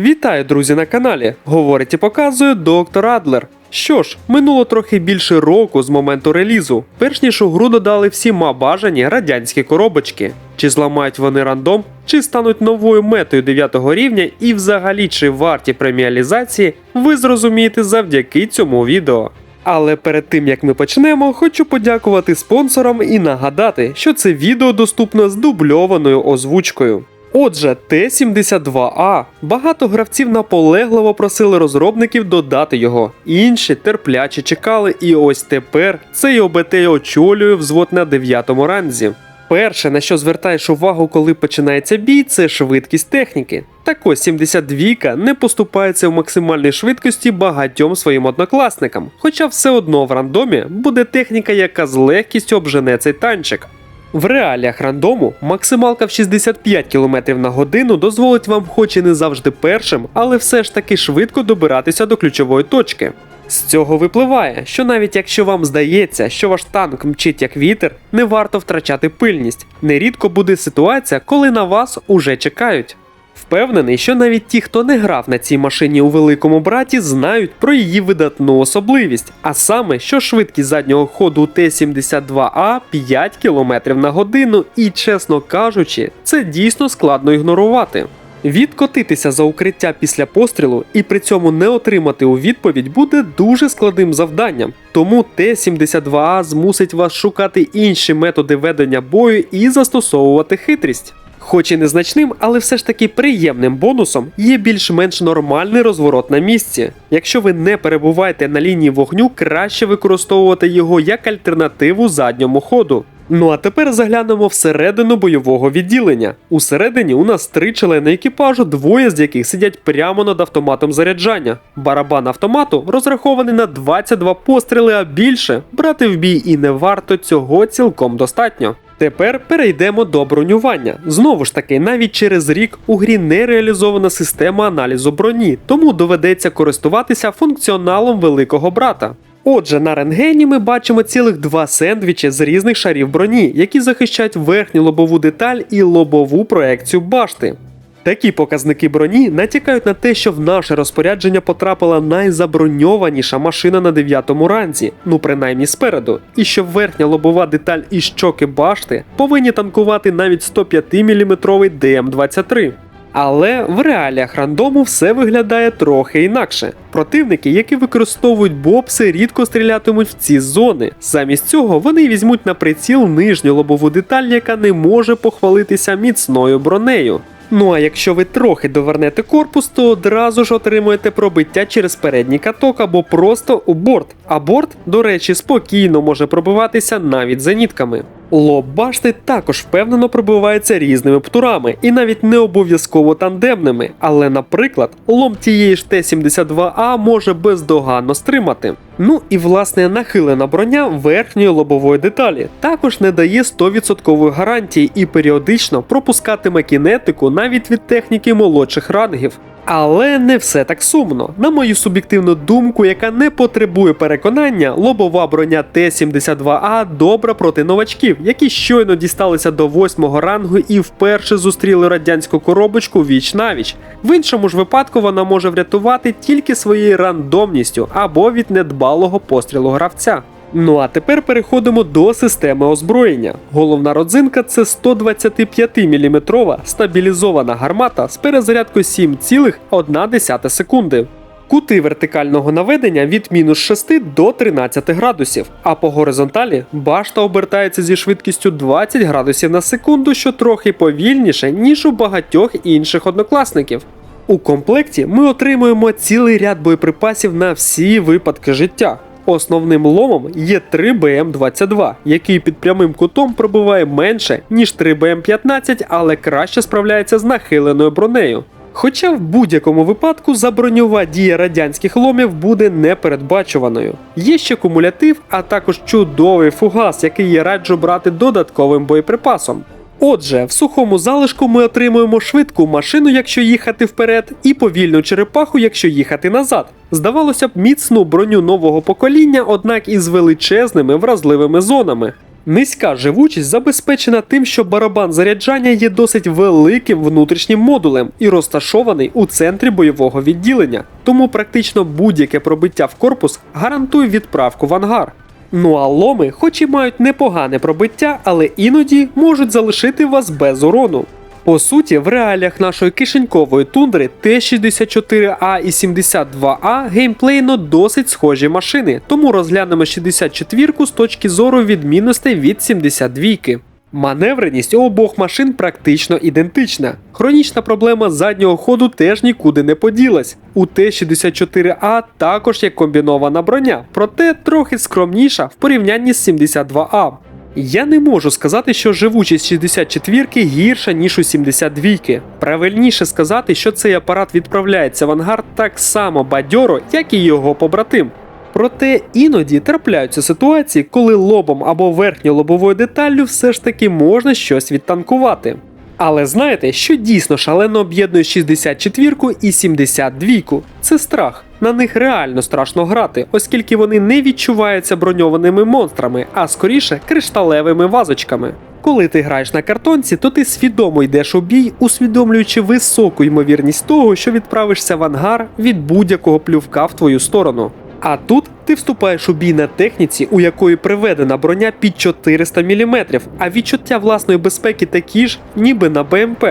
Вітаю, друзі, на каналі. Говорить і показує доктор Адлер. Що ж, минуло трохи більше року з моменту релізу. Перш ніж у гру додали всіма бажані радянські коробочки. Чи зламають вони рандом, чи стануть новою метою 9 рівня і взагалі чи варті преміалізації, ви зрозумієте завдяки цьому відео. Але перед тим як ми почнемо, хочу подякувати спонсорам і нагадати, що це відео доступно з дубльованою озвучкою. Отже, Т-72А. Багато гравців наполегливо просили розробників додати його. Інші терпляче чекали, і ось тепер цей ОБТ очолює взвод на 9-му ранзі. Перше, на що звертаєш увагу, коли починається бій, це швидкість техніки. Так ось 72-ка не поступається в максимальній швидкості багатьом своїм однокласникам, хоча все одно в рандомі буде техніка, яка з легкістю обжене цей танчик. В реаліях рандому максималка в 65 км на годину дозволить вам, хоч і не завжди першим, але все ж таки швидко добиратися до ключової точки. З цього випливає, що навіть якщо вам здається, що ваш танк мчить як вітер, не варто втрачати пильність. Нерідко буде ситуація, коли на вас уже чекають. Впевнений, що навіть ті, хто не грав на цій машині у великому браті, знають про її видатну особливість, а саме, що швидкість заднього ходу Т-72А 5 км на годину, і, чесно кажучи, це дійсно складно ігнорувати. Відкотитися за укриття після пострілу і при цьому не отримати у відповідь буде дуже складним завданням. Тому Т-72А змусить вас шукати інші методи ведення бою і застосовувати хитрість. Хоч і незначним, але все ж таки приємним бонусом є більш-менш нормальний розворот на місці. Якщо ви не перебуваєте на лінії вогню, краще використовувати його як альтернативу задньому ходу. Ну а тепер заглянемо всередину бойового відділення. Усередині у нас три члени екіпажу, двоє з яких сидять прямо над автоматом заряджання. Барабан автомату розрахований на 22 постріли, а більше брати в бій і не варто цього цілком достатньо. Тепер перейдемо до бронювання. Знову ж таки, навіть через рік у грі не реалізована система аналізу броні, тому доведеться користуватися функціоналом великого брата. Отже, на рентгені ми бачимо цілих два сендвічі з різних шарів броні, які захищають верхню лобову деталь і лобову проекцію башти. Такі показники броні натякають на те, що в наше розпорядження потрапила найзаброньованіша машина на 9 ранзі, ну принаймні спереду, і що верхня лобова деталь і щоки башти повинні танкувати навіть 105 мм ДМ-23. Але в реаліях рандому все виглядає трохи інакше. Противники, які використовують бобси, рідко стрілятимуть в ці зони. Замість цього вони візьмуть на приціл нижню лобову деталь, яка не може похвалитися міцною бронею. Ну а якщо ви трохи довернете корпус, то одразу ж отримуєте пробиття через передній каток або просто у борт. А борт, до речі, спокійно може пробиватися навіть зенітками. Лоб башти також впевнено пробивається різними птурами і навіть не обов'язково тандемними, але, наприклад, лом тієї ж Т-72А може бездоганно стримати. Ну і власне нахилена броня верхньої лобової деталі також не дає 100% гарантії і періодично пропускатиме кінетику навіть від техніки молодших рангів. Але не все так сумно. На мою суб'єктивну думку, яка не потребує переконання, лобова броня Т-72А добра проти новачків, які щойно дісталися до восьмого рангу і вперше зустріли радянську коробочку віч навіч. В іншому ж випадку вона може врятувати тільки своєю рандомністю або від недбалого пострілу гравця. Ну а тепер переходимо до системи озброєння. Головна родзинка це 125-мм стабілізована гармата з перезарядкою 7,1 секунди. Кути вертикального наведення від мінус 6 до 13 градусів, а по горизонталі башта обертається зі швидкістю 20 градусів на секунду, що трохи повільніше, ніж у багатьох інших однокласників. У комплекті ми отримуємо цілий ряд боєприпасів на всі випадки життя. Основним ломом є 3 БМ-22, який під прямим кутом пробиває менше, ніж 3 БМ-15, але краще справляється з нахиленою бронею. Хоча в будь-якому випадку заброньова дія радянських ломів буде непередбачуваною. Є ще кумулятив, а також чудовий фугас, який я раджу брати додатковим боєприпасом. Отже, в сухому залишку ми отримуємо швидку машину, якщо їхати вперед, і повільну черепаху, якщо їхати назад. Здавалося б, міцну броню нового покоління, однак із величезними вразливими зонами. Низька живучість забезпечена тим, що барабан заряджання є досить великим внутрішнім модулем і розташований у центрі бойового відділення, тому практично будь-яке пробиття в корпус гарантує відправку в ангар. Ну а ломи, хоч і мають непогане пробиття, але іноді можуть залишити вас без урону. По суті, в реаліях нашої кишенькової тундри Т-64А і 72А геймплейно досить схожі машини, тому розглянемо 64-ку з точки зору відмінностей від 72-ки. Маневреність у обох машин практично ідентична. Хронічна проблема заднього ходу теж нікуди не поділась. У Т-64А також є комбінована броня, проте трохи скромніша в порівнянні з 72А. Я не можу сказати, що живучість 64-ки гірша, ніж у 72-ки. Правильніше сказати, що цей апарат відправляється в ангар так само бадьоро, як і його побратим. Проте іноді трапляються ситуації, коли лобом або верхньолобовою деталлю все ж таки можна щось відтанкувати. Але знаєте, що дійсно шалено об'єднує 64-ку і 72-ку? Це страх. На них реально страшно грати, оскільки вони не відчуваються броньованими монстрами, а скоріше кришталевими вазочками. Коли ти граєш на картонці, то ти свідомо йдеш у бій, усвідомлюючи високу ймовірність того, що відправишся в ангар від будь-якого плювка в твою сторону. А тут ти вступаєш у бій на техніці, у якої приведена броня під 400 мм, а відчуття власної безпеки такі ж, ніби на БМП.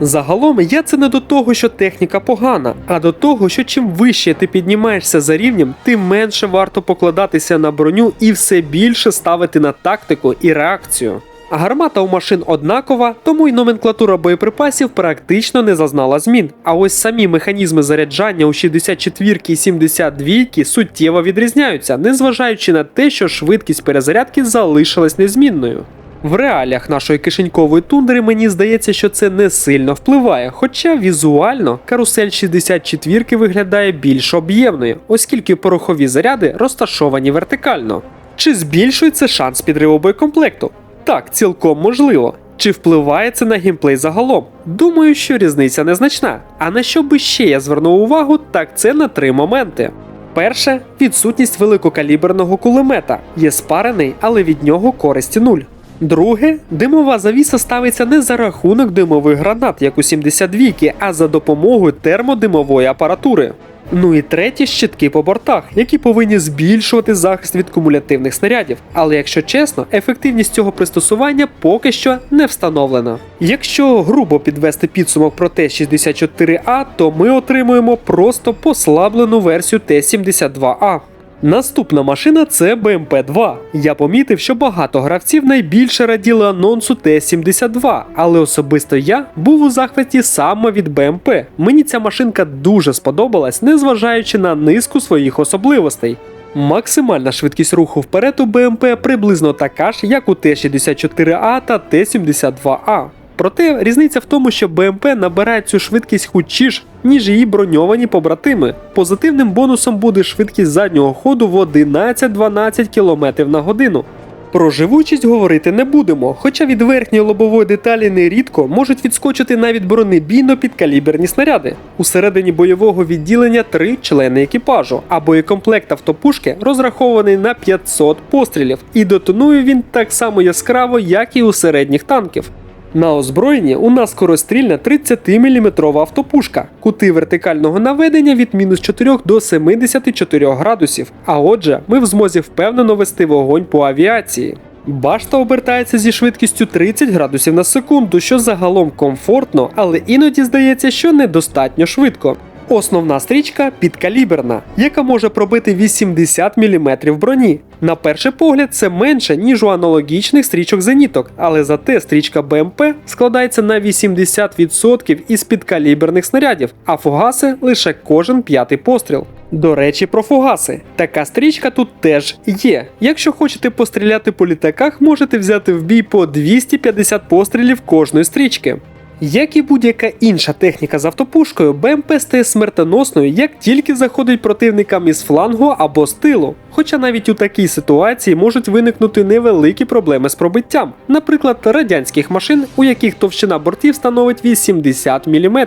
Загалом я це не до того, що техніка погана, а до того, що чим вище ти піднімаєшся за рівнем, тим менше варто покладатися на броню і все більше ставити на тактику і реакцію. Гармата у машин однакова, тому й номенклатура боєприпасів практично не зазнала змін. А ось самі механізми заряджання у 64 і 72 суттєво відрізняються, незважаючи на те, що швидкість перезарядки залишилась незмінною. В реаліях нашої кишенькової тундри мені здається, що це не сильно впливає, хоча візуально карусель 64 виглядає більш об'ємною, оскільки порохові заряди розташовані вертикально. Чи збільшується шанс підриву боєкомплекту? Так, цілком можливо. Чи впливає це на геймплей загалом? Думаю, що різниця незначна. А на що би ще я звернув увагу, так це на три моменти. Перше відсутність великокаліберного кулемета. Є спарений, але від нього користі нуль. Друге, димова завіса ставиться не за рахунок димових гранат, як у 72-ки, а за допомогою термодимової апаратури. Ну і третє щитки по бортах, які повинні збільшувати захист від кумулятивних снарядів. Але якщо чесно, ефективність цього пристосування поки що не встановлена. Якщо грубо підвести підсумок про Т-64А, то ми отримуємо просто послаблену версію Т-72А. Наступна машина це БМП-2. Я помітив, що багато гравців найбільше раділи анонсу Т-72, але особисто я був у захваті саме від БМП. Мені ця машинка дуже сподобалась, незважаючи на низку своїх особливостей. Максимальна швидкість руху вперед у БМП приблизно така ж, як у Т-64А та Т-72А. Проте різниця в тому, що БМП набирає цю швидкість хутчіш, ніж її броньовані побратими. Позитивним бонусом буде швидкість заднього ходу в 11-12 км на годину. Про живучість говорити не будемо, хоча від верхньої лобової деталі нерідко можуть відскочити навіть бронебійно підкаліберні снаряди. Усередині бойового відділення три члени екіпажу, а боєкомплект автопушки розрахований на 500 пострілів, і детонує він так само яскраво, як і у середніх танків. На озброєнні у нас скорострільна 30-мм автопушка, кути вертикального наведення від мінус 4 до 74 градусів. А отже, ми в змозі впевнено вести вогонь по авіації. Башта обертається зі швидкістю 30 градусів на секунду, що загалом комфортно, але іноді здається, що недостатньо швидко. Основна стрічка підкаліберна, яка може пробити 80 мм броні. На перший погляд, це менше, ніж у аналогічних стрічок зеніток, але зате стрічка БМП складається на 80% із підкаліберних снарядів, а фугаси лише кожен п'ятий постріл. До речі, про фугаси. Така стрічка тут теж є. Якщо хочете постріляти по літаках, можете взяти в бій по 250 пострілів кожної стрічки. Як і будь-яка інша техніка з автопушкою, БМП стає смертоносною, як тільки заходить противникам із флангу або з тилу. Хоча навіть у такій ситуації можуть виникнути невеликі проблеми з пробиттям, наприклад, радянських машин, у яких товщина бортів становить 80 мм.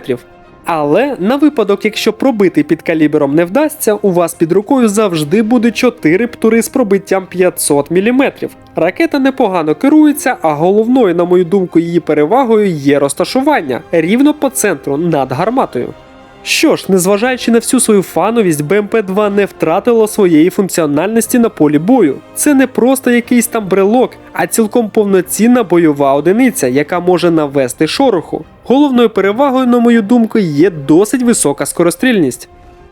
Але на випадок, якщо пробити під калібром не вдасться, у вас під рукою завжди буде 4 птури з пробиттям 500 мм. Ракета непогано керується, а головною, на мою думку, її перевагою є розташування рівно по центру над гарматою. Що ж, незважаючи на всю свою фановість, БМП-2 не втратило своєї функціональності на полі бою. Це не просто якийсь там брелок, а цілком повноцінна бойова одиниця, яка може навести шороху. Головною перевагою, на мою думку, є досить висока скорострільність.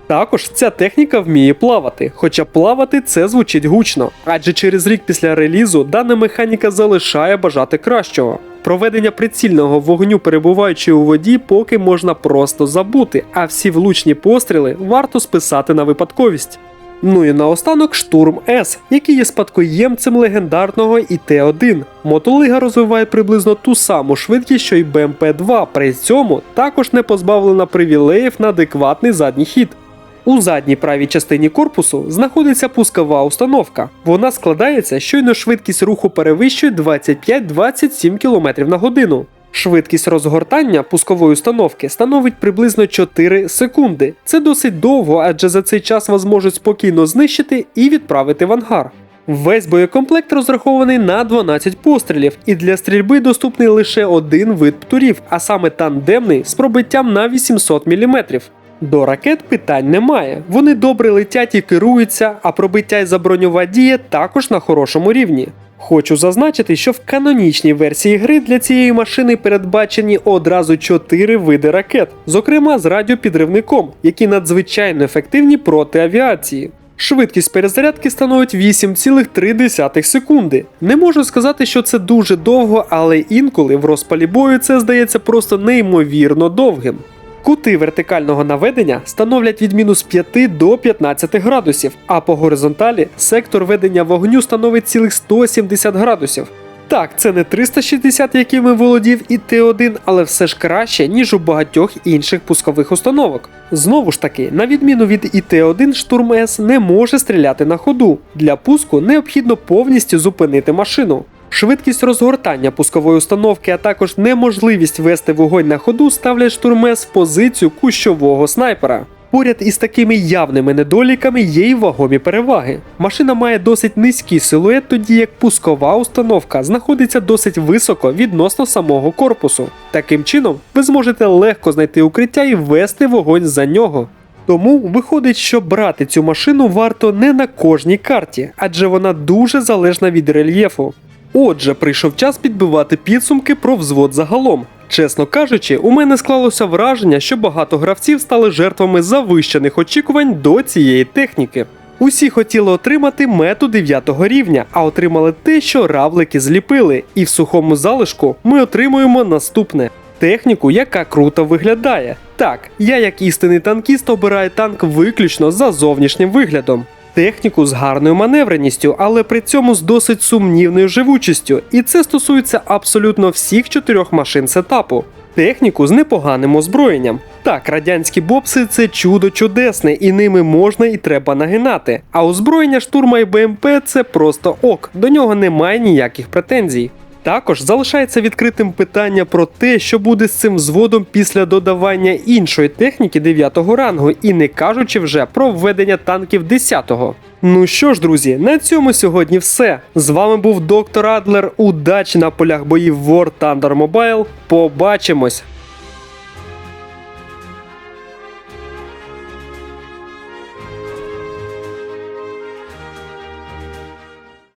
Також ця техніка вміє плавати, хоча плавати це звучить гучно, адже через рік після релізу дана механіка залишає бажати кращого. Проведення прицільного вогню, перебуваючи у воді, поки можна просто забути, а всі влучні постріли варто списати на випадковість. Ну і наостанок штурм С, який є спадкоємцем легендарного ІТ-1. Мотолига розвиває приблизно ту саму швидкість, що й БМП-2, при цьому також не позбавлена привілеїв на адекватний задній хід. У задній правій частині корпусу знаходиться пускова установка. Вона складається, щойно швидкість руху перевищує 25-27 км на годину. Швидкість розгортання пускової установки становить приблизно 4 секунди. Це досить довго, адже за цей час вас можуть спокійно знищити і відправити в ангар. Весь боєкомплект розрахований на 12 пострілів, і для стрільби доступний лише один вид птурів, а саме тандемний з пробиттям на 800 мм. До ракет питань немає. Вони добре летять і керуються, а пробиття і заброньова дія також на хорошому рівні. Хочу зазначити, що в канонічній версії гри для цієї машини передбачені одразу 4 види ракет, зокрема з радіопідривником, які надзвичайно ефективні проти авіації. Швидкість перезарядки становить 8,3 секунди. Не можу сказати, що це дуже довго, але інколи в розпалі бою це здається просто неймовірно довгим. Кути вертикального наведення становлять від мінус 5 до 15 градусів, а по горизонталі сектор ведення вогню становить цілих 170 градусів. Так, це не 360, якими володів і Т1, але все ж краще, ніж у багатьох інших пускових установок. Знову ж таки, на відміну від ІТ1, штурм С не може стріляти на ходу. Для пуску необхідно повністю зупинити машину. Швидкість розгортання пускової установки, а також неможливість вести вогонь на ходу ставлять штурмес в позицію кущового снайпера. Поряд із такими явними недоліками є й вагомі переваги. Машина має досить низький силует, тоді як пускова установка знаходиться досить високо відносно самого корпусу. Таким чином, ви зможете легко знайти укриття і вести вогонь за нього. Тому виходить, що брати цю машину варто не на кожній карті, адже вона дуже залежна від рельєфу. Отже, прийшов час підбивати підсумки про взвод загалом. Чесно кажучи, у мене склалося враження, що багато гравців стали жертвами завищених очікувань до цієї техніки. Усі хотіли отримати мету 9 рівня, а отримали те, що равлики зліпили, і в сухому залишку ми отримуємо наступне. Техніку, яка круто виглядає. Так, я як істинний танкіст обираю танк виключно за зовнішнім виглядом. Техніку з гарною маневреністю, але при цьому з досить сумнівною живучістю, і це стосується абсолютно всіх чотирьох машин сетапу. Техніку з непоганим озброєнням. Так, радянські бобси це чудо чудесне, і ними можна і треба нагинати. А озброєння штурма і БМП це просто ок, до нього немає ніяких претензій. Також залишається відкритим питання про те, що буде з цим взводом після додавання іншої техніки 9 рангу, і не кажучи вже про введення танків 10-го. Ну що ж, друзі, на цьому сьогодні все. З вами був доктор Адлер. Удачі на полях боїв War Thunder Mobile. Побачимось!